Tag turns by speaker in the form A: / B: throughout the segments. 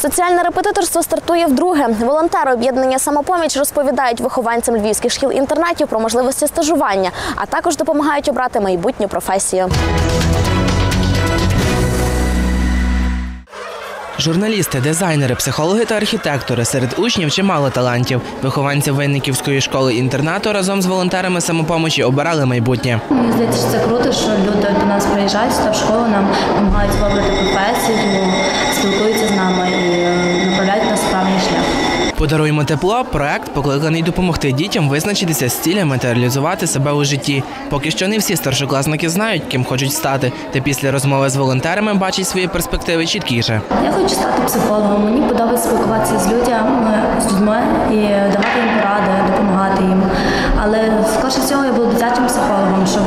A: Соціальне репетиторство стартує вдруге. Волонтери об'єднання самопоміч розповідають вихованцям львівських шкіл-інтернатів про можливості стажування, а також допомагають обрати майбутню професію.
B: Журналісти, дизайнери, психологи та архітектори серед учнів чимало талантів. Вихованці Винниківської школи інтернату разом з волонтерами самопомочі обирали майбутнє.
C: Мені здається, що це круто, що люди до нас приїжджають в школу, нам допомагають вибрати професію, спілкуються з нами і е, направляють нас в правильний шлях.
B: Подаруємо тепло. Проект покликаний допомогти дітям визначитися з цілями та реалізувати себе у житті. Поки що не всі старшокласники знають, ким хочуть стати. Та після розмови з волонтерами бачать свої перспективи чіткіше.
C: Я хочу стати психологом. Мені подобається спілкуватися з людьми, з людьми і давати їм поради, допомагати їм. Але скоріше всього я буду дитячим психологом, щоб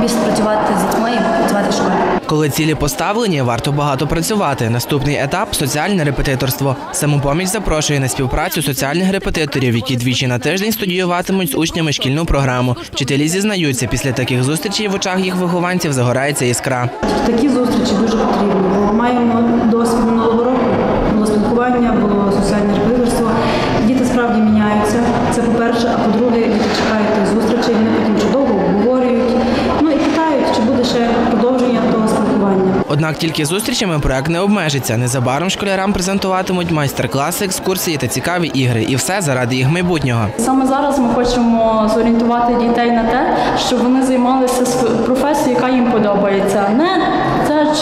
C: більше працювати з дітьми і працювати в школі.
B: Коли цілі поставлені, варто багато працювати. Наступний етап соціальне репетиторство. Самопоміч запрошує на співпрацю соціальних репетиторів, які двічі на тиждень студіюватимуть з учнями шкільну програму. Вчителі зізнаються, після таких зустрічей в очах їх вихованців загорається іскра.
D: Такі зустрічі дуже потрібні, бо маємо досвід минулого року. Було спілкування, було соціальне репетиторство. Діти справді міняються. Це по-перше, а по-друге, діти чекають тих зустрічей, вони потім
B: Однак тільки зустрічами проект не обмежиться. Незабаром школярам презентуватимуть майстер-класи, екскурсії та цікаві ігри. І все заради їх майбутнього.
E: Саме зараз ми хочемо зорієнтувати дітей на те, щоб вони займалися професією, яка їм подобається. Не те,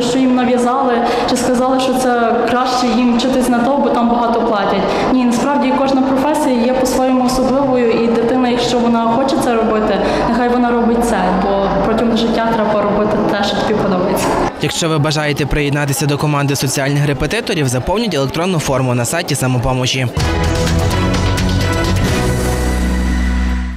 E: що їм нав'язали, чи сказали, що це краще їм вчитись на то, бо там багато платять. Ні, насправді кожна професія є по-своєму особливою, і дитина, якщо вона хоче це робити, нехай вона робить це, бо протягом життя треба робити те, що тобі подобається.
B: Якщо ви бажаєте приєднатися до команди соціальних репетиторів, заповніть електронну форму на сайті самопомочі.